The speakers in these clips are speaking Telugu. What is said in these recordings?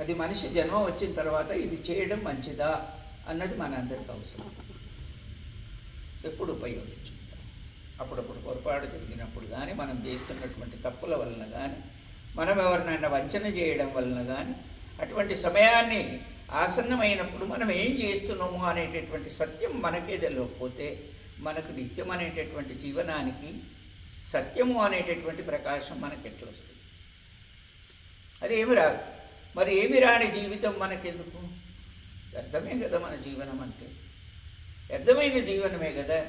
అది మనిషి జన్మ వచ్చిన తర్వాత ఇది చేయడం మంచిదా అన్నది మనందరికి అవసరం. ఎప్పుడు ఉపయోగించుకుంటాం అప్పుడప్పుడు పొరపాటు జరిగినప్పుడు కానీ మనం చేస్తున్నటువంటి తప్పుల వలన కానీ మనం ఎవరినైనా వంచన చేయడం వలన కానీ అటువంటి సమయాన్ని ఆసన్నమైనప్పుడు మనం ఏం చేస్తున్నాము అనేటటువంటి సత్యం మనకే తెలియకపోతే మనకు నిత్యం అనేటటువంటి జీవనానికి సత్యము అనేటటువంటి ప్రకాశం మనకి ఎట్లా వస్తుంది? అది ఏమి రాదు. మరి ఏమి రాని జీవితం మనకెందుకు? అర్థమే కదా మన జీవనం అంటే. వ్యర్థమైన జీవనమే కదా.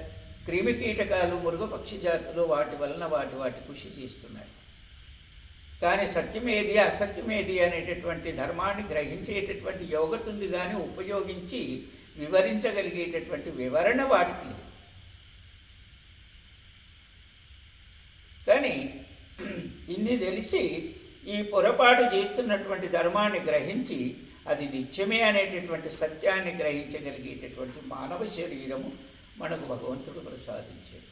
క్రిమి కీటకాలు మృగపక్షి జాతులు వాటి వలన వాటి వాటి కృషి చేస్తున్నాయి. కానీ సత్యమేది అసత్యమేది అనేటటువంటి ధర్మాన్ని గ్రహించేటటువంటి యోగత ఉంది కానీ ఉపయోగించి వివరించగలిగేటటువంటి వివరణ వాటికి లేదు. కానీ ఇన్ని తెలిసి ఈ పొరపాటు చేస్తున్నటువంటి ధర్మాన్ని గ్రహించి అది నిత్యమే అనేటటువంటి సత్యాన్ని గ్రహించగలిగేటటువంటి మానవ శరీరము మనకు భగవంతుడు ప్రసాదించాడు.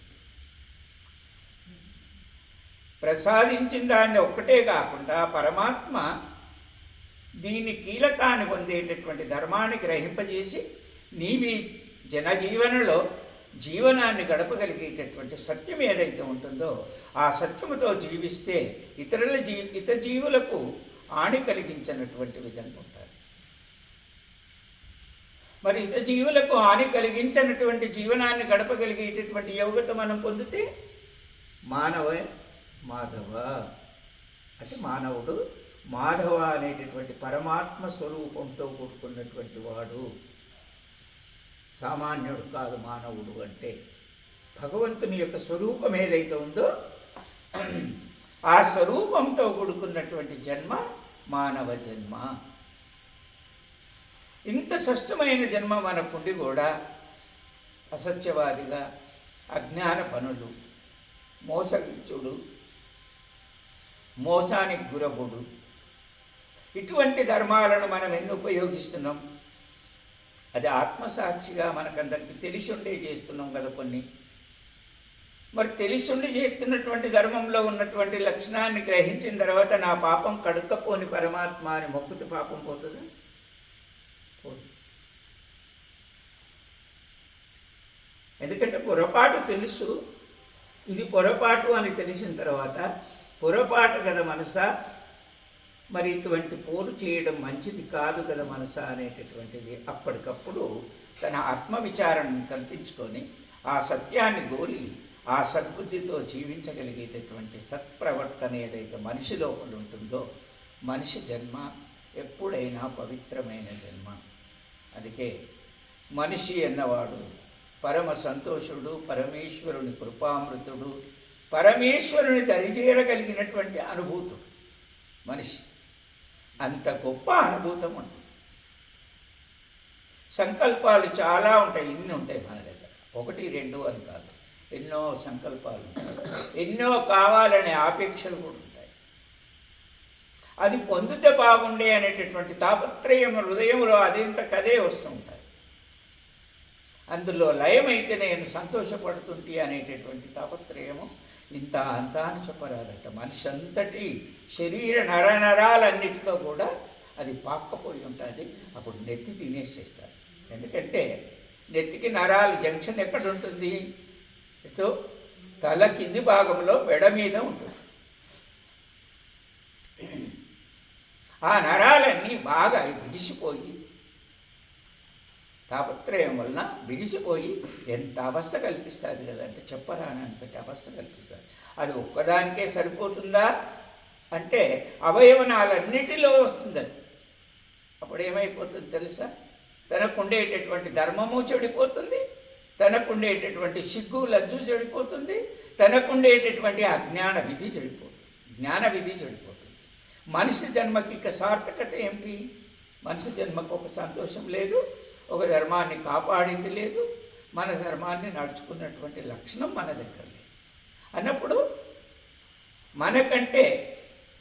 ప్రసాదించిన దాన్ని ఒక్కటే కాకుండా పరమాత్మ దీని కీలకాన్ని పొందేటటువంటి ధర్మాన్ని గ్రహింపజేసి నీవి జనజీవనలో జీవనాన్ని గడపగలిగేటటువంటి సత్యం ఏదైతే ఉంటుందో ఆ సత్యముతో జీవిస్తే ఇతరుల జీ ఇతర జీవులకు హాని కలిగించినటువంటి విధంగా ఉంటారు. మరి ఇతర జీవులకు హాని కలిగించినటువంటి జీవనాన్ని గడపగలిగేటటువంటి యోగ్యత మనం పొందితే మానవ మాధవ. అంటే మానవుడు మాధవ అనేటటువంటి పరమాత్మ స్వరూపంతో కూడుకున్నటువంటి వాడు. సామాన్యుడు కాదు మానవుడు అంటే భగవంతుని యొక్క స్వరూపం ఏదైతే ఉందో ఆ స్వరూపంతో కూడుకున్నటువంటి జన్మ మానవ జన్మ. ఇంత స్పష్టమైన జన్మ మనకుండి కూడా అసత్యవాదిగా అజ్ఞాన పనులు మోసగించుడు మోసానికి గురవుడు. ఇటువంటి ధర్మాలను మనం ఎన్ని ఉపయోగిస్తున్నాం? అది ఆత్మసాక్షిగా మనకందరికీ తెలిసి ఉండే చేస్తున్నాం కదా కొన్ని. మరి తెలిసుండి చేస్తున్నటువంటి ధర్మంలో ఉన్నటువంటి లక్షణాన్ని గ్రహించిన తర్వాత నా పాపం కడుక్కపోని పరమాత్మ అని మొక్కుతు పాపం పోతుందా? పోదు. ఎందుకంటే పొరపాటు తెలుసు. ఇది పొరపాటు అని తెలిసిన తర్వాత పొరపాటు కదా మనసా? మరి ఇటువంటి పోరు చేయడం మంచిది కాదు కదా మనస అనేటటువంటిది. అప్పటికప్పుడు తన ఆత్మవిచారణను కల్పించుకొని ఆ సత్యాన్ని గోలి ఆ సద్బుద్ధితో జీవించగలిగేటటువంటి సత్ప్రవర్తన ఏదైతే మనిషి లోపల ఉంటుందో మనిషి జన్మ ఎప్పుడైనా పవిత్రమైన జన్మ. అందుకే మనిషి అన్నవాడు పరమ సంతోషుడు పరమేశ్వరుని కృపామృతుడు పరమేశ్వరుని దరిచేరగలిగినటువంటి అనుభూతుడు మనిషి. అంత గొప్ప అనుభూతం ఉంటుంది సంకల్పాలు చాలా ఉంటాయి ఇన్ని ఉంటాయి మన దగ్గర. ఒకటి రెండు అని కాదు. ఎన్నో సంకల్పాలు ఎన్నో కావాలనే ఆపేక్షలు కూడా ఉంటాయి. అది పొందితే బాగుండే అనేటటువంటి తాపత్రయం హృదయంలో అదింత కదే వస్తుంటాయి అందులో లయమైతే నేను సంతోషపడుతుంటి అనేటటువంటి తాపత్రయము ఇంత అంత అని చెప్పరాదట. మనిషి అంతటి శరీర నరనరాలన్నిటిలో కూడా అది పాక్కపోయి ఉంటుంది. అప్పుడు నెత్తి తినేసేస్తారు. ఎందుకంటే నెత్తికి నరాలు జంక్షన్ ఎక్కడ ఉంటుంది సో తల కింది భాగంలో మెడ మీద ఉంటుంది. ఆ నరాలన్నీ బాగా విడిసిపోయి తాపత్రయం వలన బిగిసిపోయి ఎంత అవస్థ కల్పిస్తుంది కదంటే చెప్పరానంతటి అవస్థ కల్పిస్తుంది. అది ఒక్కదానికే సరిపోతుందా? అంటే అవయవనాలన్నిటిలో వస్తుంది అది. అప్పుడు ఏమైపోతుంది తెలుసా? తనకుండేటటువంటి ధర్మము చెడిపోతుంది తనకుండేటటువంటి సిగ్గు లజ్జు చెడిపోతుంది తనకుండేటటువంటి అజ్ఞాన విధి చెడిపోతుంది. జ్ఞాన విధి చెడిపోతుంది. మనిషి జన్మకి ఇక సార్థకత ఏమిటి? మనిషి జన్మకు ఒక సంతోషం లేదు ఒక ధర్మాన్ని కాపాడింది లేదు మన ధర్మాన్ని నడుచుకున్నటువంటి లక్షణం మన దగ్గర లేదు. అన్నప్పుడు మనకంటే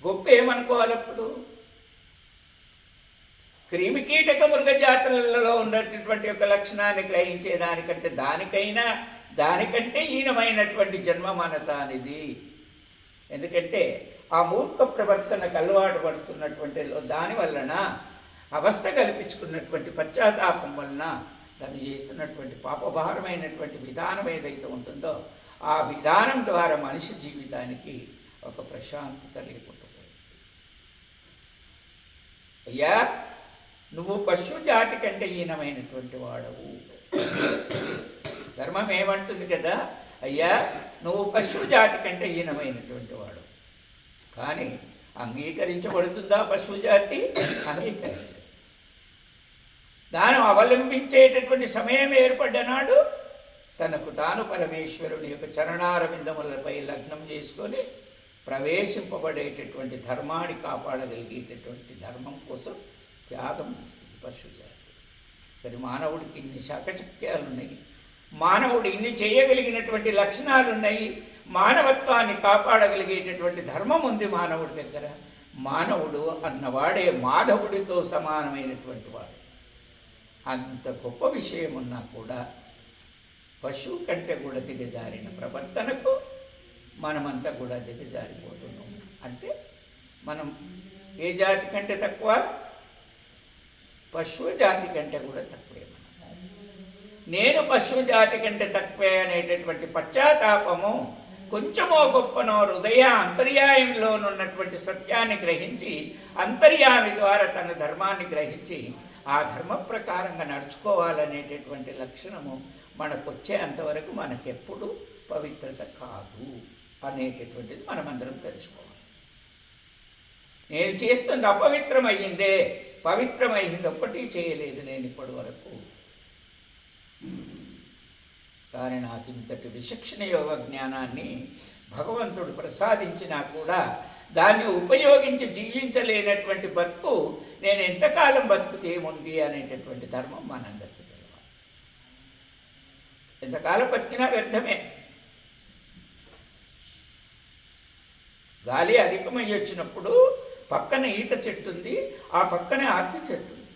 గొప్ప ఏమనుకోవాలి అప్పుడు? క్రిమికీటక మృగ జాతులలో ఉన్నటువంటి ఒక లక్షణాన్ని గ్రహించే దానికంటే దానికైనా దానికంటే హీనమైనటువంటి జన్మమనత అనేది ఎందుకంటే ఆ మూర్ఖ ప్రవర్తనకు అలవాటు పడుతున్నటువంటి దాని వలన అవస్థ కల్పించుకున్నటువంటి పశ్చాత్తాపం వలన దాన్ని చేస్తున్నటువంటి పాపభారమైనటువంటి విధానం ఏదైతే ఉంటుందో ఆ విధానం ద్వారా మనిషి జీవితానికి ఒక ప్రశాంతత లేకుండా అయ్యా నువ్వు పశు జాతి కంటే హీనమైనటువంటి వాడవు. ధర్మం ఏమంటుంది కదా? అయ్యా నువ్వు పశు జాతి కంటే హీనమైనటువంటి వాడు. కానీ అంగీకరించబడుతుందా పశు జాతి? అంగీకరించదు. దాన్ని అవలంబించేటటువంటి సమయం ఏర్పడ్డనాడు తనకు తాను పరమేశ్వరుని యొక్క చరణారవిందములపై లగ్నం చేసుకొని ప్రవేశింపబడేటటువంటి ధర్మాన్ని కాపాడగలిగేటటువంటి ధర్మం కోసం త్యాగం చేస్తుంది పశు జాతి కానీ మానవుడికి ఇన్ని శాకచక్యాలు ఉన్నాయి మానవుడు ఇన్ని చేయగలిగినటువంటి లక్షణాలు ఉన్నాయి మానవత్వాన్ని కాపాడగలిగేటటువంటి ధర్మం ఉంది మానవుడి దగ్గర. మానవుడు అన్నవాడే మాధవుడితో సమానమైనటువంటి వాడు. అంత గొప్ప విషయం ఉన్నా కూడా పశువు కంటే కూడా దిగజారిన ప్రవర్తనకు మనమంతా కూడా దిగజారిపోతున్నాము అంటే మనం ఏ జాతి కంటే తక్కువ? పశువు జాతి కంటే కూడా తక్కువే మనం. నేను పశువు జాతి కంటే తక్కువే అనేటటువంటి పశ్చాత్తాపము కొంచెమో గొప్పనో హృదయ అంతర్యాయంలోనున్నటువంటి సత్యాన్ని గ్రహించి అంతర్యామి ద్వారా తన ధర్మాన్ని గ్రహించి ఆ ధర్మ ప్రకారంగా నడుచుకోవాలనేటటువంటి లక్షణము మనకు వచ్చేంతవరకు మనకెప్పుడు పవిత్రత కాదు అనేటటువంటిది మనమందరం తెలుసుకోవాలి. నేను చేస్తుంది అపవిత్రమయ్యిందే పవిత్రమైంది ఒక్కటి చేయలేదు నేను ఇప్పటి వరకు కానీ నాకు ఇంతటి విచక్షణ యోగ జ్ఞానాన్ని భగవంతుడు ప్రసాదించినా కూడా దాన్ని ఉపయోగించి జీవించలేనటువంటి బతుకు నేను ఎంతకాలం బతుకుతే ఏముంది అనేటటువంటి ధర్మం మనందరికీ తెలియాలి. ఎంతకాలం బతికినా వ్యర్థమే. గాలి అధికమై వచ్చినప్పుడు పక్కన ఈత చెట్టు ఉంది ఆ పక్కనే ఆర్తి చెట్టు ఉంది.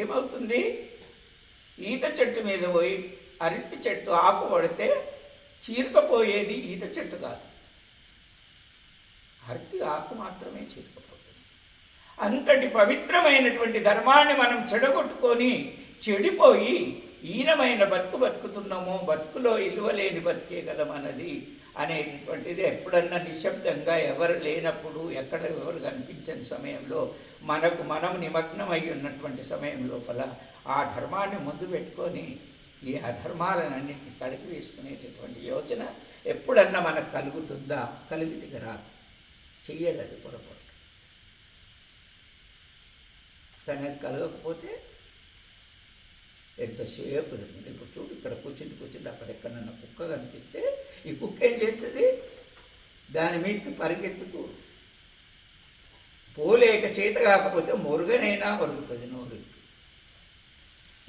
ఏమవుతుంది? ఈత చెట్టు మీద పోయి అరటి చెట్టు ఆకు పడితే చీరకపోయేది ఈత చెట్టు కాదు. అరటి ఆకు మాత్రమే చీరకపోతుంది అంతటి పవిత్రమైనటువంటి ధర్మాన్ని మనం చెడగొట్టుకొని చెడిపోయి ఈనమైన బతుకు బతుకుతున్నాము బతుకులో ఇలువలేని బతికే కదా మనది అనేటటువంటిది ఎప్పుడన్నా నిశ్శబ్దంగా ఎవరు లేనప్పుడు ఎక్కడ ఎవరు కనిపించని సమయంలో మనకు మనం నిమగ్నమై ఉన్నటువంటి సమయం లోపల ఆ ధర్మాన్ని ముందు పెట్టుకొని ఈ అధర్మాలన్నింటినీ కడిగి వేసుకునేటటువంటి యోచన ఎప్పుడన్నా మనకు కలుగుతుందా? కలిగితే రాదు. చెయ్యదు అది పొరపాటు. కానీ అది కలగకపోతే ఎంతసేపు ఇప్పుడు చూడు ఇక్కడ కూర్చుని కూర్చుంటే అక్కడ ఎక్కడన్నా కుక్క కనిపిస్తే ఈ కుక్క ఏం చేస్తుంది? దాని మీదకి పరిగెత్తుతూ పోలేక చేత కాకపోతే మురుగనైనా మరుగుతుంది నోరు.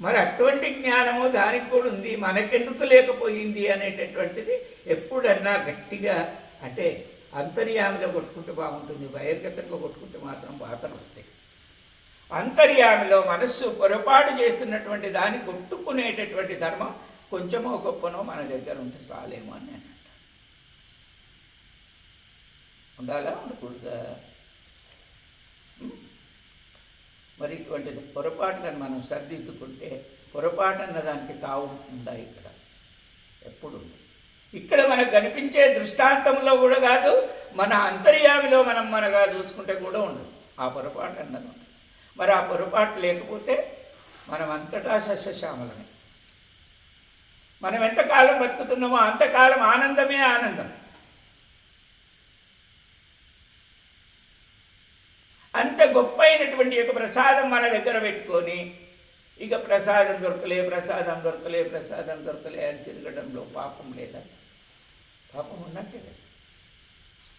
మరి అటువంటి జ్ఞానము దానికి కూడా ఉంది. మనకెందుకు లేకపోయింది అనేటటువంటిది ఎప్పుడన్నా గట్టిగా అంటే అంతర్యామిలో కొట్టుకుంటే బాగుంటుంది బహిర్గతంలో కొట్టుకుంటే మాత్రం బాధలు వస్తాయి. అంతర్యామిలో మనస్సు పొరపాటు చేస్తున్నటువంటి దాన్ని కొట్టుకునేటటువంటి ధర్మం కొంచెమో గొప్పనో మన దగ్గర ఉంటే చాలేమో అని నేను అంటాను. ఉండాలా? ఉండకూడదా? మరి ఇటువంటిది పొరపాట్లను మనం సరిదిద్దుకుంటే పొరపాటు అన్న దానికి తావు ఉందా ఇక్కడ? ఎప్పుడు ఇక్కడ మనకు కనిపించే దృష్టాంతంలో కూడా కాదు మన అంతర్యామిలో మనం మనగా చూసుకుంటే కూడా ఉండదు. ఆ పొరపాటు అన్నది మరి ఆ పొరపాటు లేకపోతే మనం అంతటా సస్యశ్యామలమే మనం ఎంతకాలం బతుకుతున్నామో అంతకాలం ఆనందమే ఆనందం. అంత గొప్ప అయినటువంటి యొక్క ప్రసాదం మన దగ్గర పెట్టుకొని ఇక ప్రసాదం దొరకలే ప్రసాదం దొరకలే ప్రసాదం దొరకలే అని తిరగడంలో పాపం లేదా? పాపం ఉన్నట్టే.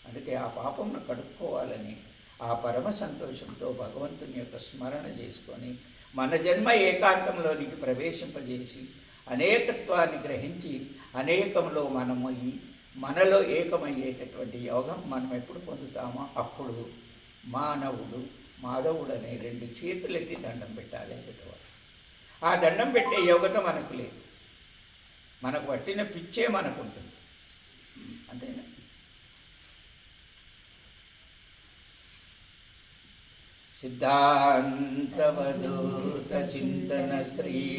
అందుకే ఆ పాపంను కడుక్కోవాలని ఆ పరమ సంతోషంతో భగవంతుని యొక్క స్మరణ చేసుకొని మన జన్మ ఏకాంతంలోనికి ప్రవేశింపజేసి అనేకత్వాన్ని గ్రహించి అనేకంలో మనము ఈ మనలో ఏకమయ్యేటటువంటి యోగం మనం ఎప్పుడు పొందుతామో అప్పుడు మానవుడు మాధవుడు అనే రెండు చేతులెత్తి దండం పెట్టాలి ఎదుటివాడు ఆ దండం పెట్టే యోగత మనకు లేదు. మనకు పట్టిన పిచ్చే మనకు ఉంటుంది. అంతేనా सिद्धान्तवधूतचिन्तन श्रीगुरुदेवदत्त